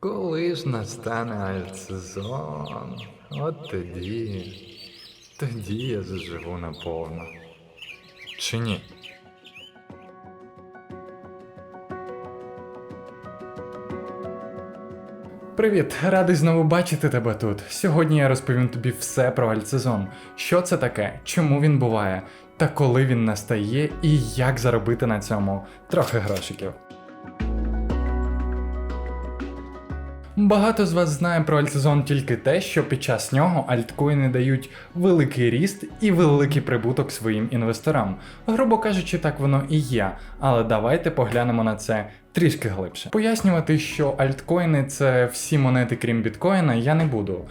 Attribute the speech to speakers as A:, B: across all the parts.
A: Коли ж настане альтсезон, от тоді. Тоді я заживу наповно. Чи ні?
B: Привіт, радий знову бачити тебе тут. Сьогодні я розповім тобі все про альтсезон. Що це таке, чому він буває, та коли він настає, і як заробити на цьому трохи грошиків. Багато з вас знає про альтсезон тільки те, що під час нього альткоїни дають великий ріст і великий прибуток своїм інвесторам. Грубо кажучи, так воно і є. Але давайте поглянемо на це трішки глибше. Пояснювати, що альткоїни це всі монети, крім біткоїна, я не буду.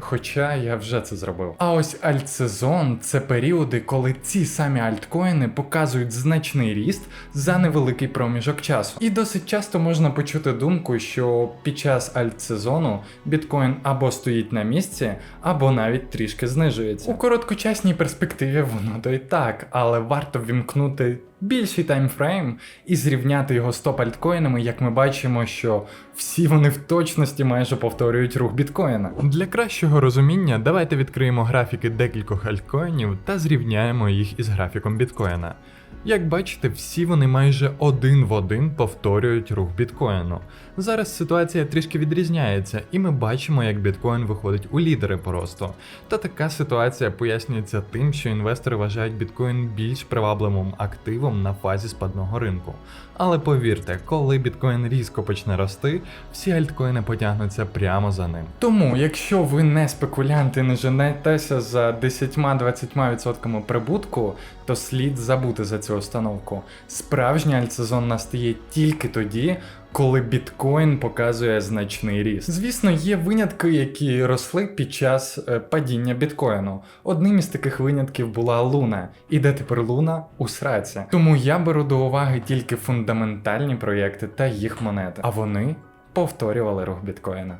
B: Хоча я вже це зробив. А ось альтсезон це періоди, коли ці самі альткоїни показують значний ріст за невеликий проміжок часу. І досить часто можна почути думку, що під час альтсезону біткоін або стоїть на місці, або навіть трішки знижується. У короткочасній перспективі воно то й так, але варто вімкнути більший таймфрейм і зрівняти його з топ альткоїнами, як ми бачимо, що всі вони в точності майже повторюють рух біткоїна.
A: Для кращого розуміння давайте відкриємо графіки декількох альткоїнів та зрівняємо їх із графіком біткоїна. Як бачите, всі вони майже один в один повторюють рух біткоїну. Зараз ситуація трішки відрізняється, і ми бачимо, як біткоін виходить у лідери просто. Та така ситуація пояснюється тим, що інвестори вважають біткоін більш привабливим активом на фазі спадного ринку. Але повірте, коли біткоін різко почне рости, всі альткоїни потягнуться прямо за ним.
B: Тому, якщо ви не спекулянти, не женетеся за 10-20% прибутку, то слід забути за цю установку. Справжній альтсезон настає тільки тоді, коли біткоін показує значний ріст. Звісно, є винятки, які росли під час е, падіння біткоїну. Одним із таких винятків була Луна. І де тепер Луна у сраці. Тому я беру до уваги тільки фундаментальні проєкти та їх монети, а вони повторювали рух біткоїна.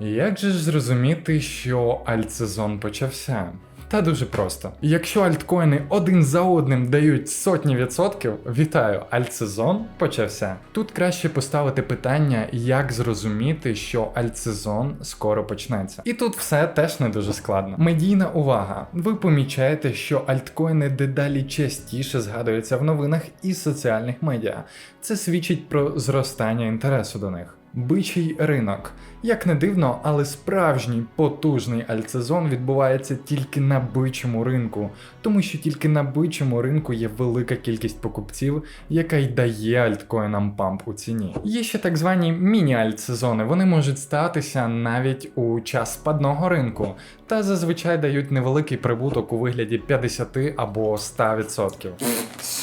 B: Як же ж зрозуміти, що альтсезон почався? Та дуже просто. Якщо альткоїни один за одним дають сотні відсотків, вітаю, альтсезон почався. Тут краще поставити питання, як зрозуміти, що альтсезон скоро почнеться. І тут все теж не дуже складно. Медійна увага. Ви помічаєте, що альткоїни дедалі частіше згадуються в новинах і соціальних медіа. Це свідчить про зростання інтересу до них. Бичий ринок. Як не дивно, але справжній потужний альтсезон відбувається тільки на бичому ринку, тому що тільки на бичому ринку є велика кількість покупців, яка й дає альткоїнам памп у ціні. Є ще так звані міні-альтсезони, вони можуть статися навіть у час спадного ринку, та зазвичай дають невеликий прибуток у вигляді 50 або 100%.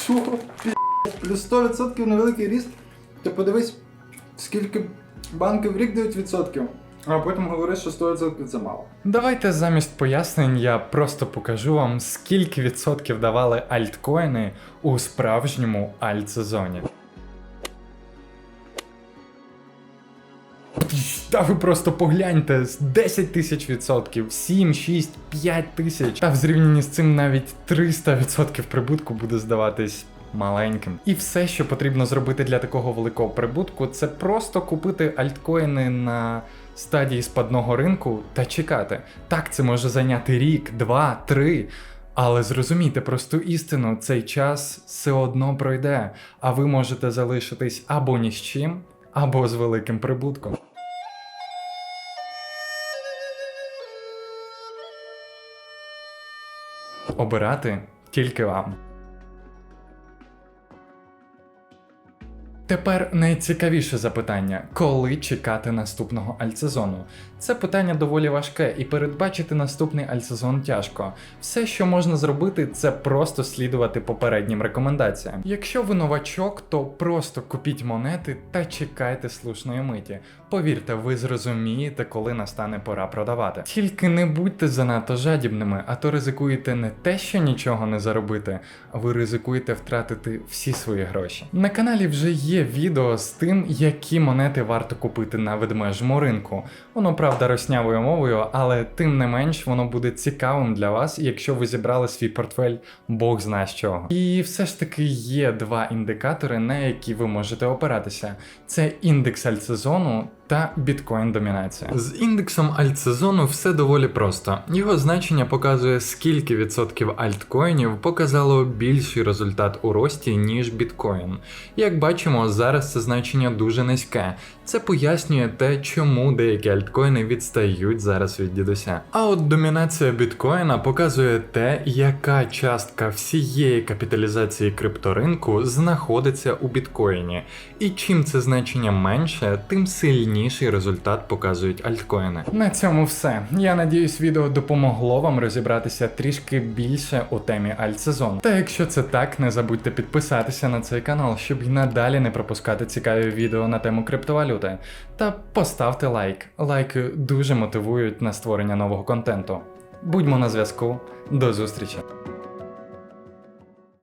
C: Що? Плюс 100% невеликий ріст. Ти подивись, скільки банки в рік дають відсотків, а потім говориш, що 100% це мало.
B: Давайте замість пояснень я просто покажу вам, скільки відсотків давали альткоїни у справжньому альтсезоні. Та ви просто погляньте, 10 тисяч відсотків, 7, 6, 5 тисяч. Та в зрівнянні з цим навіть 300 відсотків прибутку буде здаватись маленьким. І все, що потрібно зробити для такого великого прибутку, це просто купити альткоїни на стадії спадного ринку та чекати. Так, це може зайняти рік, два, три. Але зрозумійте просту істину, цей час все одно пройде, а ви можете залишитись або ні з чим, або з великим прибутком. Обирати тільки вам. Тепер найцікавіше запитання: коли чекати наступного альтсезону? Це питання доволі важке, і передбачити наступний альтсезон тяжко. Все, що можна зробити, це просто слідувати попереднім рекомендаціям. Якщо ви новачок, то просто купіть монети та чекайте слушної миті. Повірте, ви зрозумієте, коли настане пора продавати. Тільки не будьте занадто жадібними, а то ризикуєте не те, що нічого не заробити, а ви ризикуєте втратити всі свої гроші. На каналі вже є є відео з тим, які монети варто купити на ведмежому ринку. Воно правда роснявою мовою, але тим не менш воно буде цікавим для вас, якщо ви зібрали свій портфель Бог зна з. І все ж таки є два індикатори, на які ви можете опиратися: це індекс альтсезону та біткоін домінація.
A: З індексом альтсезону все доволі просто. Його значення показує, скільки відсотків альткоїнів показало більший результат у рості, ніж біткоін. Як бачимо, зараз це значення дуже низьке. Це пояснює те, чому деякі альткоїни відстають зараз від дідуся. А от домінація біткоїна показує те, яка частка всієї капіталізації крипторинку знаходиться у біткоїні. І чим це значення менше, тим сильніший результат показують альткоїни.
B: На цьому все. Я надіюсь, відео допомогло вам розібратися трішки більше у темі альтсезон. Та якщо це так, не забудьте підписатися на цей канал, щоб і надалі не пропускати цікаві відео на тему криптовалюти. Та поставте лайк. Лайки дуже мотивують на створення нового контенту. Будьмо на зв'язку. До зустрічі!